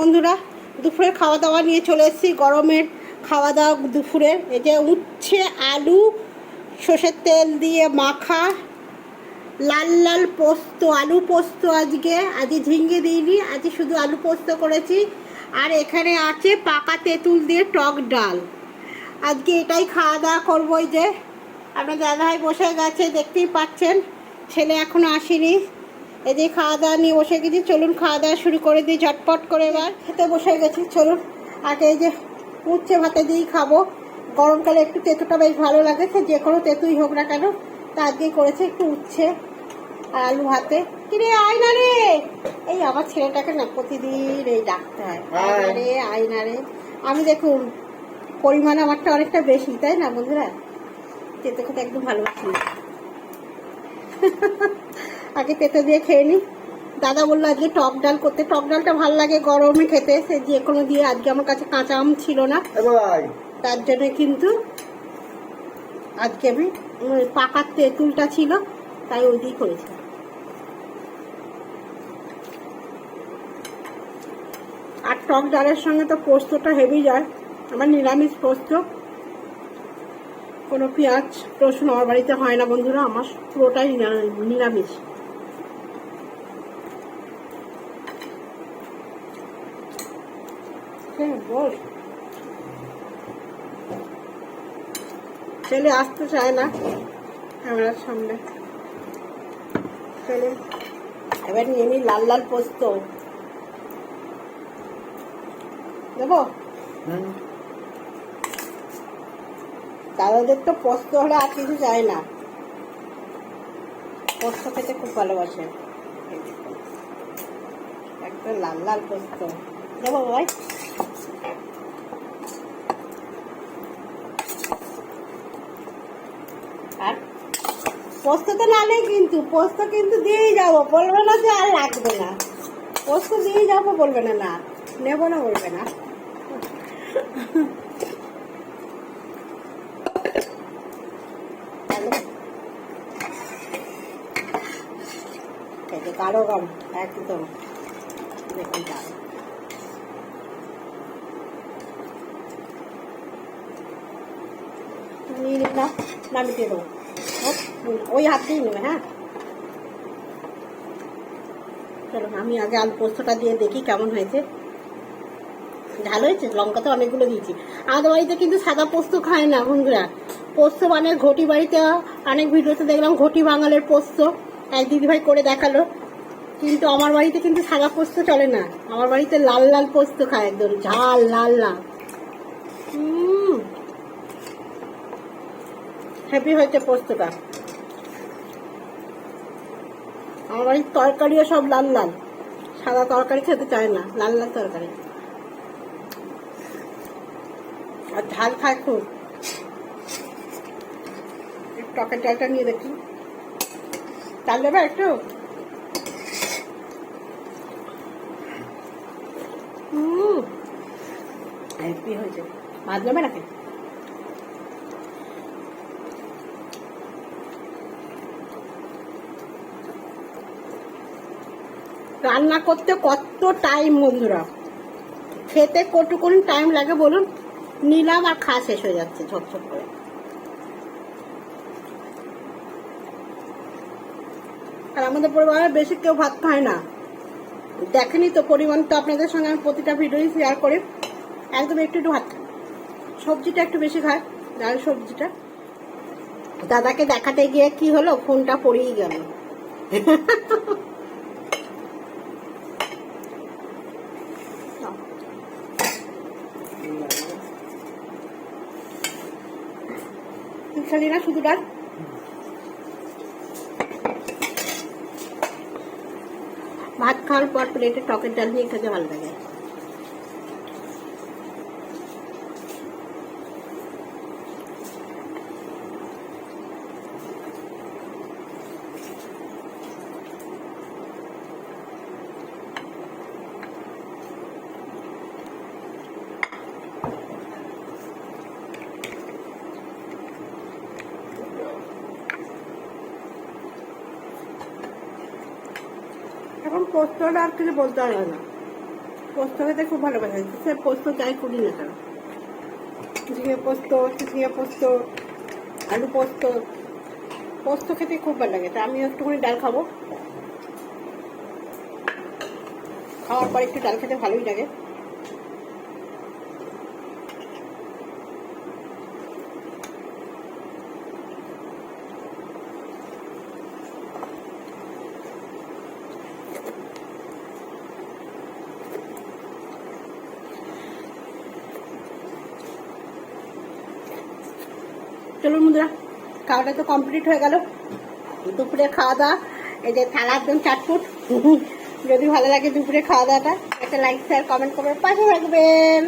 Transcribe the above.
বন্ধুরা, দুপুরে খাওয়া দাওয়া নিয়ে চলে এসেছি। গরমের খাওয়া দাওয়া দুপুরের এই যে উচ্ছে, আলু, সর্ষের তেল দিয়ে মাখা, লাল লাল পোস্ত, আলু পোস্ত আজকে। আজকে ঝিঙ্গে দিইনি, আজকে শুধু আলু পোস্ত করেছি। আর এখানে আছে পাকা তেঁতুল দিয়ে টক ডাল। আজকে এটাই খাওয়া দাওয়া করব যে। আপনার দাদাভাই বসে গেছে, দেখতেই পাচ্ছেন। ছেলে এখনও আসেনি। এই যে খাওয়া দাওয়া নিয়ে বসে গেছি চলুন খাওয়া দাওয়া শুরু করে দিই ঝটপট করে এবার। খেতে বসে গেছি চলুন। আগে এই যে উচ্ছে ভাতে দিয়েই খাব। গরমকালে একটু তেঁতুটা বেশ ভালো লাগে সে যে কোনো তেঁতুই হোক না কেন তা আজকেই করেছে একটু উচ্ছে আর আলু ভাতে। কিরে আয় না রে! এই আমার ছেলেটাকে না প্রতিদিন এই ডাকতে হয়। আয়। না রে আয় না রে। আমি দেখুন পরিমাণ আমারটা অনেকটা বেশি তাই না বন্ধুরা? তেতে খেতে একদম ভালোবাসি। আগে তেতে দিয়ে খেয়ে নি। দাদা বলল আজকে টক ডাল করতে। টক ডালটা ভালো লাগে গরমে খেতে। সে যে কোনো দিয়ে আজকে আমার কাছে কাঁচা আম ছিল না। তার জন্য কিন্তু আজকে আমি পাকার তেঁতুলটা ছিল তাই ওই দিয়ে করেছি। আর টক ডালের সঙ্গে তো পোস্তটা হেভি যায়। আমার নিরামিষ পোস্ত। কোনো পেঁয়াজ রসুন আমার বাড়িতে হয় না বন্ধুরা আমার পুরোটাই নিরামিষ। বল। ছেলে আসতে চায় না ক্যামেরার সামনে। চলুন এবার নিয়ে লাল লাল পোস্ত। দেবো? দাদাদের তো পোস্ত হলে আর কিছু চায় না। পোস্ত খেতে খুব ভালোবাসে। একটা লাল লাল পোস্ত। দেবো ভাই পোস্ত তো নালেই কিন্তু, পোস্ত কিন্তু দিয়েই যাব। বলবে না যে আর লাগবে না। পোস্ত দিয়েই যাব, বলবে না না, নেব না, বলবে না। গাঢ় গাঢ় একদম। নিয়ে নামিয়ে দেবো। ওই হাত দিয়ে নেবে হ্যাঁ? চলো, আমি আগে আলু পোস্তটা দিয়ে দেখি কেমন হয়েছে। ঝাল হয়েছে? লঙ্কা তো অনেকগুলো দিয়েছি। আমাদের বাড়িতে কিন্তু সাদা পোস্ত খায় না বন্ধুরা। পোস্ত মানে ঘটি বাড়িতে, অনেক ভিডিওতে দেখলাম ঘটি বাঙালের পোস্ত। এক দিদিভাই করে দেখাল। কিন্তু আমার বাড়িতে কিন্তু সাদা পোস্ত চলে না। আমার বাড়িতে লাল লাল পোস্ত খায় একদম, ঝাল লাল লাল। হুম হ্যাপি হয়েছে পোস্তটা। আমার বাড়ির তরকারিও সব লাল লাল। সাদা তরকারি খেতে চায় না, লাল লাল তরকারি। আর ঝাল খায় খুব। টকের ডালটা নিয়ে দেখি। চাল দেবে একটু? হ্যাপি হয়েছে। ভাত দেবে নাকি? রান্না করতে কত টাইম বন্ধুরা? খেতে কতক্ষণ টাইম লাগে বলুন? নিলাম আর খাওয়া শেষ হয়ে যাচ্ছে ঝপঝপ করে। আর আমাদের পরিবারে বেশি কেউ ভাত খায় না। দেখেনি তো পরিমাণ, তো আপনাদের সঙ্গে আমি প্রতিটা ভিডিওই শেয়ার করি। একদম একটু একটু ভাত সবজিটা একটু বেশি খায়, ডাল সবজিটা। দাদাকে দেখাতে গিয়ে কি হলো? ফোনটা পড়েই গেল। খালি না শুধু ডাল ভাত খাওয়ার পর প্লেটে টকের ডাল নিয়ে খেতে ভালো লাগে। এখন পোস্তটা আর কিছু বলতে হবে না। পোস্ত খেতে খুব ভালো সে পোস্ত চাই করি না কেন? ঝিঙে পোস্ত ঝিঙে পোস্ত, আলু পোস্ত। পোস্ত খেতে খুব ভালো লাগে। তা আমি একটুখানি ডাল খাব। খাওয়ার পর একটু ডাল খেতে ভালোই লাগে। চলুন বন্ধুরা, খাওয়াটা তো কমপ্লিট হয়ে গেল। দুপুরে খাওয়া দাওয়া, এই যে থালা একদম চাটফুট যদি ভালো লাগে দুপুরে খাওয়া দাওয়াটা, একটা লাইক শেয়ার কমেন্ট করবেন, পাশে থাকবেন।